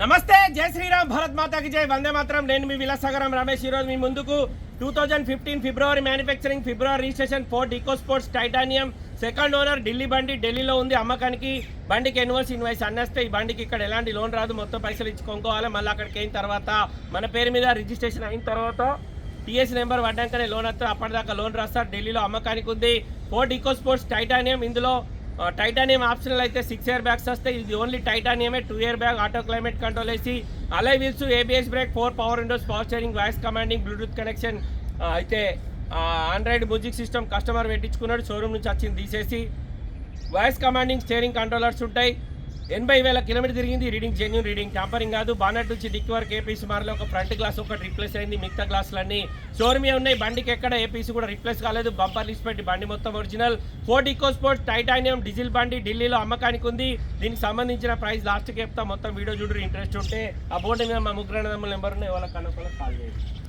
నమస్తే జై శ్రీరామ్ భారత్ మాతాకి జై. వందే మాత్రం. నేను మీ విలాసగరం రమేష్. ఈరోజు మీ ముందుకు two thousand fifteen February manufacturing February registration Ford eco sports titanium second owner Delhi బండి ఢిల్లీలో ఉంది. అమ్మకానికి బండికి ఎన్వర్స్ ఇన్వాయిస్ అన్నేస్తే ఈ బండికి ఇక్కడ ఎలాంటి లోన్ రాదు. మొత్తం పైసలు ఇచ్చి మళ్ళీ అక్కడికి అయిన తర్వాత మన పేరు మీద రిజిస్ట్రేషన్ అయిన తర్వాత టీఎస్ నెంబర్ పడ్డాకనే లోన్ వస్తారు అప్పటిదాకా లోన్ రాస్తారు. ఢిల్లీలో అమ్మకానికి ఉంది. ఫోర్డ్ ఈకో స్పోర్ట్స్ టైటానియం ఇందులో టైటానియం ఆప్షనల్ అయితే సిక్స్ ఇయర్ బ్యాగ్స్ వస్తాయి. ఇది only టైటానియమే two air bag auto climate control వేసి alloy wheels ABS brake four power windows power steering voice commanding bluetooth connection అయితే ఆండ్రాయిడ్ మ్యూజిక్ సిస్టమ్ కస్టమర్ పెట్టించుకున్నాడు. Showroom నుంచి వచ్చింది తీసేసి. వాయిస్ కమాండింగ్ స్టీరింగ్ కంట్రోలర్స్ ఉంటాయి. ఎనభై వేల కిలోమీటర్ తిరిగింది. రీడింగ్ జెన్యున్ రీడింగ్ ట్యాంపరింగ్ కాదు. బానట్ నుంచి డిక్ వరకు ఏ పీస్ మారలే ఒక ఫ్రంట్ గ్లాస్ ఒకటి రిప్లేస్ అయింది. మిగతా గ్లాసులన్నీ షోరూమే ఉన్నాయి. బండికి ఎక్కడ ఏ పీస్ కూడా రిప్లేస్ కాలేదు. బంపర్ లిస్ట్ పెట్టి బండి మొత్తం original Ford EcoSports titanium diesel బండి ఢిల్లీలో అమ్మకానికి ఉంది. దీనికి సంబంధించిన ప్రైస్ లాస్ట్కి చెప్తా. మొత్తం వీడియో చూడరు ఇంట్రెస్ట్ ఉంటే. ఆ బోర్డు మీద మా ముగ్గురు నెంబర్ ఉన్నాయి. వాళ్ళ కనుక కాల్ చేయండి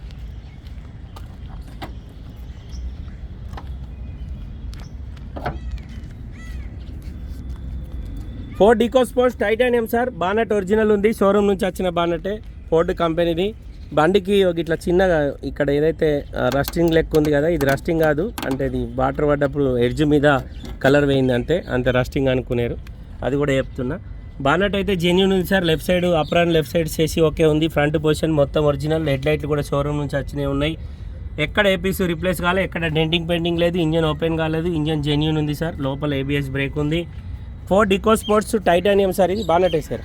Ford EcoSports titanium sir. Bonnet original ఉంది. షోరూమ్ నుంచి వచ్చిన బానటే ఫోర్డ్ కంపెనీది. బండికి ఒక ఇట్లా చిన్నగా ఇక్కడ ఏదైతే రస్టింగ్ లెక్క ఉంది కదా ఇది రస్టింగ్ కాదు. అంటే ఇది వాటర్ పడ్డప్పుడు ఎడ్జ్ మీద కలర్ వేయింది అంతే అంత రస్టింగ్ అనుకునేరు. అది కూడా చెప్తున్నా. బానట్ అయితే జెన్యున్ ఉంది sir. Left side apron left side చేసి ఓకే ఉంది. ఫ్రంట్ పొజిషన్ మొత్తం ఒరిజినల్. హెడ్ లైట్లు కూడా షోరూమ్ నుంచి వచ్చినవి ఉన్నాయి. ఎక్కడ ఏపీస్ రిప్లేస్ కాలేదు ఎక్కడ డెంటింగ్ పెయింటింగ్ లేదు ఇంజన్ ఓపెన్ కాలేదు ఇంజన్ జెన్యున్ ఉంది సార్. లోపల ఏబిఎస్ బ్రేక్ ఉంది. ఫోర్ డికో స్పోర్ట్స్ టైటానియం సార్ ఇది బానటే సార్.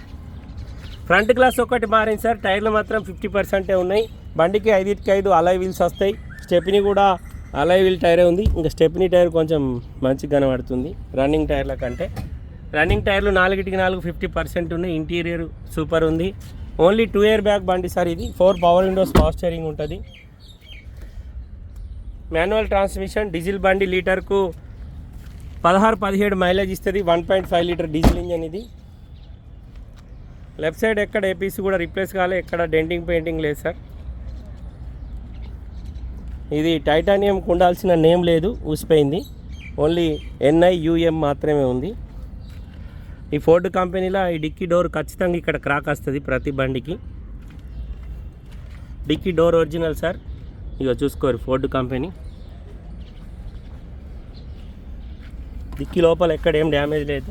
ఫ్రంట్ గ్లాస్ ఒకటి మారింది సార్ టైర్లు మాత్రం ఫిఫ్టీ పర్సెంటే ఉన్నాయి. బండికి ఐదుకి ఐదు అలై వీల్స్ వస్తాయి. స్టెప్ని కూడా అలై వీల్ టైరే ఉంది. ఇంకా స్టెప్ని టైర్ కొంచెం మంచిగా కనబడుతుంది. రన్నింగ్ టైర్ల కంటే. రన్నింగ్ టైర్లు నాలుగిటికి నాలుగు ఫిఫ్టీ పర్సెంట్ ఉన్నాయి. ఇంటీరియర్ సూపర్ ఉంది. ఓన్లీ టూ ఇయర్ బ్యాక్ బండి సార్ ఇది. Four power windows power steering ఉంటుంది. మాన్యువల్ ట్రాన్స్మిషన్ డీజిల్ బండి లీటర్కు పదహారు పదిహేడు మైలేజ్ ఇస్తుంది one point five litre diesel engine ఇది. లెఫ్ట్ సైడ్ ఎక్కడ ఏపీసీ కూడా రిప్లేస్ కాలే ఎక్కడ డెంటింగ్ పెయింటింగ్ లేదు సార్. ఇది టైటానియం ఉండాల్సిన నేమ్ లేదు ఊసిపోయింది. ఓన్లీ ఎన్ఐయుఎం మాత్రమే ఉంది. ఈ ఫోర్డ్ కంపెనీలో ఈ డిక్కీ డోర్ ఖచ్చితంగా ఇక్కడ క్రాక్ వస్తుంది ప్రతి బండికి. Dickey door original sir. ఇక చూసుకోరు ఫోర్డ్ కంపెనీ. డిక్కీ లోపల ఎక్కడ ఏం డ్యామేజ్ లేదు.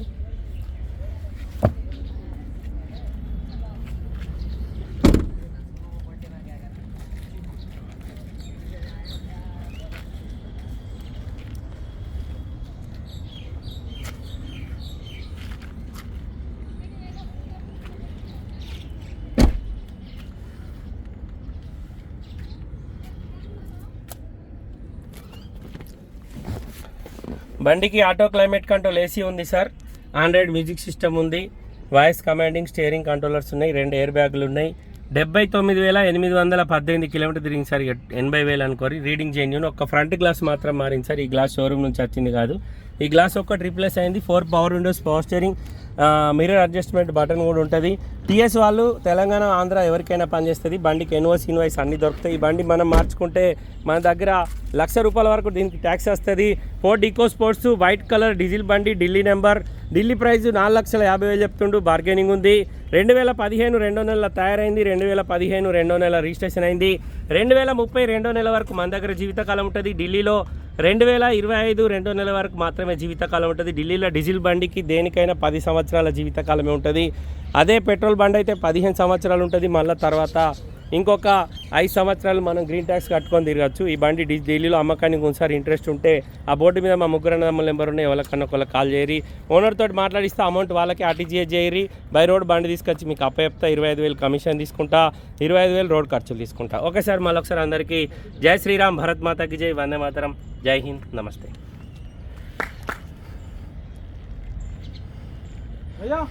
బండికి ఆటో క్లైమేట్ కంట్రోల్ ఏసీ ఉంది సార్. ఆండ్రాయిడ్ మ్యూజిక్ సిస్టమ్ ఉంది. వాయిస్ కమాండింగ్ స్టీరింగ్ కంట్రోలర్స్ ఉన్నాయి. రెండు ఎయిర్ బ్యాగులు ఉన్నాయి. డెబ్బై తొమ్మిది వేల ఎనిమిది వందల పద్దెనిమిది కిలోమీటర్ తిరిగింది సార్ ఎనభై వేలు అనుకోరి. Reading genuine. ఒక ఫ్రంట్ గ్లాస్ మాత్రం మారింది సార్. ఈ గ్లాస్ షోరూమ్ నుంచి వచ్చింది కాదు. ఈ గ్లాస్ ఒక్కటి రీప్లేస్ అయింది. Four power windows power steering mirror adjustment button కూడా ఉంటుంది. టీఎస్ వాళ్ళు తెలంగాణ ఆంధ్ర ఎవరికైనా పనిచేస్తుంది బండికి ఎన్ఓసి ఇన్వాయిస్ అన్ని దొరుకుతాయి. ఈ బండి మనం మార్చుకుంటే మన దగ్గర లక్ష రూపాయల వరకు దీనికి ట్యాక్స్ వస్తుంది. Ford EcoSports white colour diesel బండి ఢిల్లీ నెంబర్. ఢిల్లీ ప్రైస్ నాలుగు లక్షల యాభై వేలు చెప్తుండు. బార్గెనింగ్ ఉంది. రెండు వేల పదిహేను రెండో నెల తయారైంది. రెండు వేల పదిహేను రెండో నెల రిజిస్ట్రేషన్ అయింది. రెండు వేల ముప్పై రెండో నెల వరకు మన దగ్గర జీవితకాలం ఉంటుంది. ఢిల్లీలో రెండు వేల ఇరవై ఐదు రెండో నెల వరకు మాత్రమే జీవితకాలం ఉంటుంది. ఢిల్లీలో డీజిల్ బండికి దేనికైనా పది సంవత్సరాల జీవితకాలమే ఉంటుంది. అదే పెట్రోల్ బండి అయితే పదిహేను సంవత్సరాలు ఉంటుంది. మళ్ళీ తర్వాత ఇంకొక ఐదు సంవత్సరాలు మనం గ్రీన్ ట్యాక్స్ కట్టుకొని తిరగచ్చు. ఈ బండి ఢిల్లీలో అమ్మకానికి ఒకసారి ఇంట్రెస్ట్ ఉంటే ఆ బోర్డు మీద మా ముగ్గురు అన్నదమ్ముల నెంబర్ ఉన్నాయి ఎవరికన్నా ఒకళ్ళకి కాల్ చేయరి ఓనర్ తోటి మాట్లాడిస్తే అమౌంట్ వాళ్ళకి ఆర్టీజీఎస్ చేయరి బై రోడ్ బండి తీసుకొచ్చి మీకు అప్పచెప్తా ఇరవై ఐదు వేలు కమిషన్ తీసుకుంటా ఇరవై ఐదు వేలు రోడ్ ఖర్చులు తీసుకుంటా. ఓకే సార్ మళ్ళీ ఒకసారి అందరికీ జై శ్రీరామ్ భరత్ మాతాకి జై వందే మాతరం జై హింద్ నమస్తే. అయ్యా!